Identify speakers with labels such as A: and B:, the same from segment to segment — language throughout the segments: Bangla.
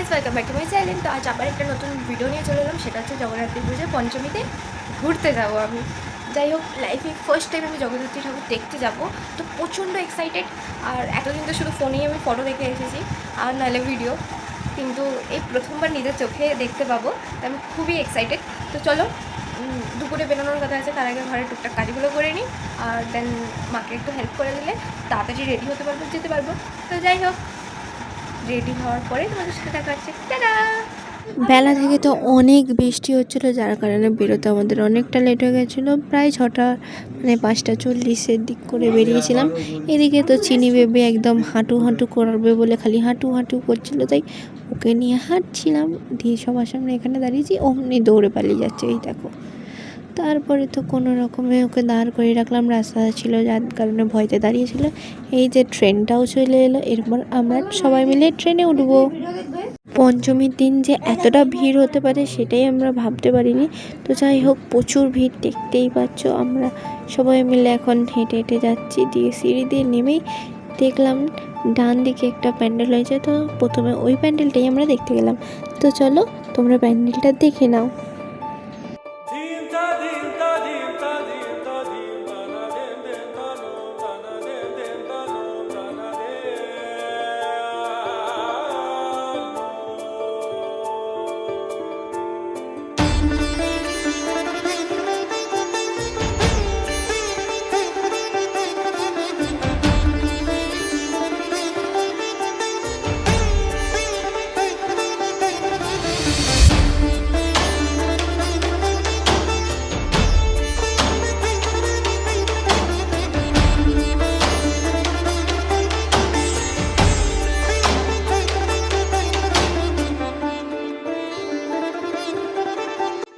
A: Guys welcome back to my channel তো আজ আবার একটা নতুন ভিডিও নিয়ে চলে এলাম। সেটা হচ্ছে জগন্নাথী পুজো পঞ্চমীতে ঘুরতে যাব আমি। যাই হোক লাইফে ফার্স্ট টাইম আমি জগদ্ধাত্রী ঠাকুর দেখতে যাব। তো প্রচণ্ড এক্সাইটেড আর এতদিন তো শুধু ফোনেই আমি ফটো দেখে এসেছি। আর নাহলে ভিডিও কিন্তু এই প্রথমবার নিজের চোখে দেখতে পাবো। তো আমি খুবই এক্সাইটেড তো চলো দুপুরে বেরোনোর কথা আছে। তার আগে ঘরের টুকটাক কাজগুলো করে নিই। আর দেন মাকে একটু হেল্প করে দিলে তাড়াতাড়ি রেডি হতে পারব, যেতে পারব। তো যাই হোক রেডি হওয়ার পরে তোমাদের সাথে দেখা হচ্ছে।
B: বেলা থেকে তো অনেক বৃষ্টি হচ্ছিল, যার কারণে বেরোতে আমাদের অনেকটা লেট হয়ে গেছিল। প্রায় ছটা মানে পাঁচটা চল্লিশের দিক করে বেরিয়েছিলাম। এদিকে তো চিনি বেবে একদম হাঁটু হাঁটু করবে বলে খালি হাঁটু হাঁটু করছিল, তাই ওকে নিয়ে হাঁটছিলাম। দিয়ে সবার সামনে এখানে দাঁড়িয়েছি, অমনি দৌড়ে পালিয়ে যাচ্ছে, এই দেখো। তারপরে তো কোনো রকমে ওকে দাঁড় করিয়ে রাখলাম। রাস্তা ছিল যার কারণে ভয়তে দাঁড়িয়েছিল। এই যে ট্রেনটাও চলে এলো। এরপর আমরা সবাই মিলে ট্রেনে উঠবো। পঞ্চমীর দিন যে এতটা ভিড় হতে পারে সেটাই আমরা ভাবতে পারিনি। তো যাই হোক, প্রচুর ভিড় দেখতেই পাচ্ছ আমরা। সবাই মিলে এখন হেঁটে হেঁটে যাচ্ছি। দিয়ে সিঁড়ি দিয়ে নেমেই দেখলাম ডান দিকে একটা প্যান্ডেল হয়েছে। তো প্রথমে ওই প্যান্ডেলটাই আমরা দেখতে গেলাম। তো চলো তোমরা প্যান্ডেলটা দেখে নাও।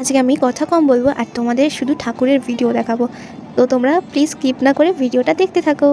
B: আজকে আমি কথা কম বলব আর তোমাদের শুধু ঠাকুরের ভিডিও দেখাবো। তো তোমরা প্লিজ স্কিপ না করে ভিডিওটা দেখতে থাকো।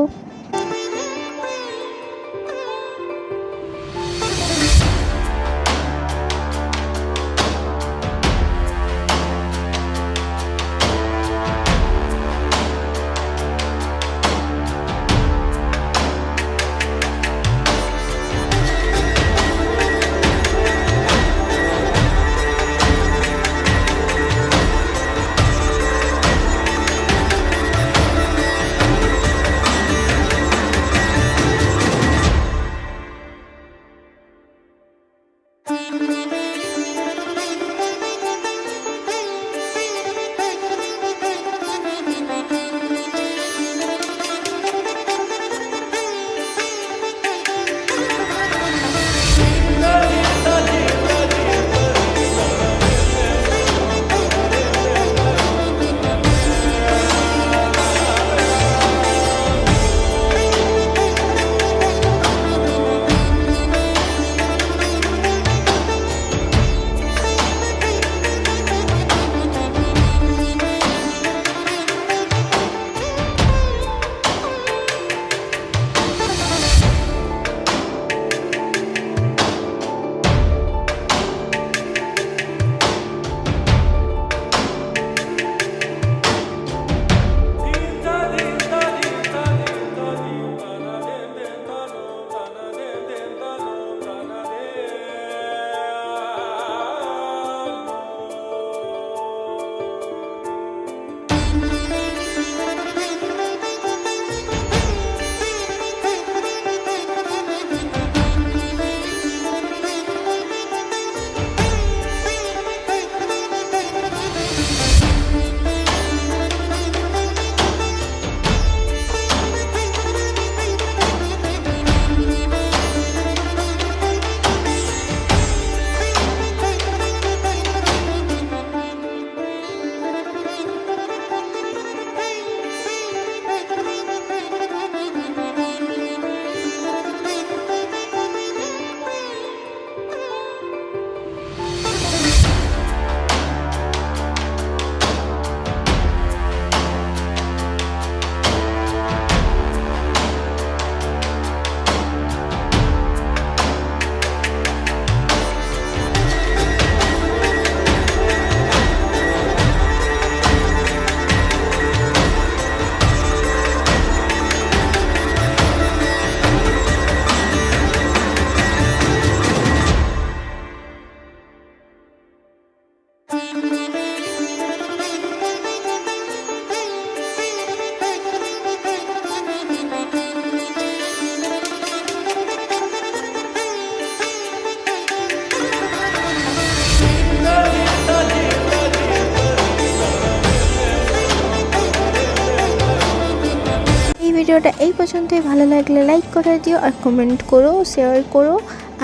B: ভিডিওটা এই পর্যন্তই। ভালো লাগলে লাইক করে দিও আর কমেন্ট করো শেয়ার করো।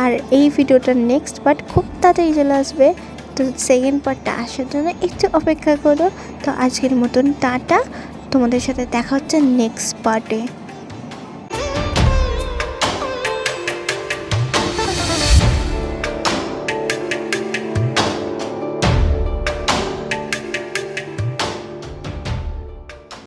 B: আর এই ভিডিওটা নেক্সট পার্ট খুব তাড়াতাড়ি চলে আসবে। তো সেকেন্ড পার্টটা আসার জন্য একটু অপেক্ষা করো। তো আজকের মতন টাটা। তোমাদের সাথে দেখা হচ্ছে নেক্সট পার্টে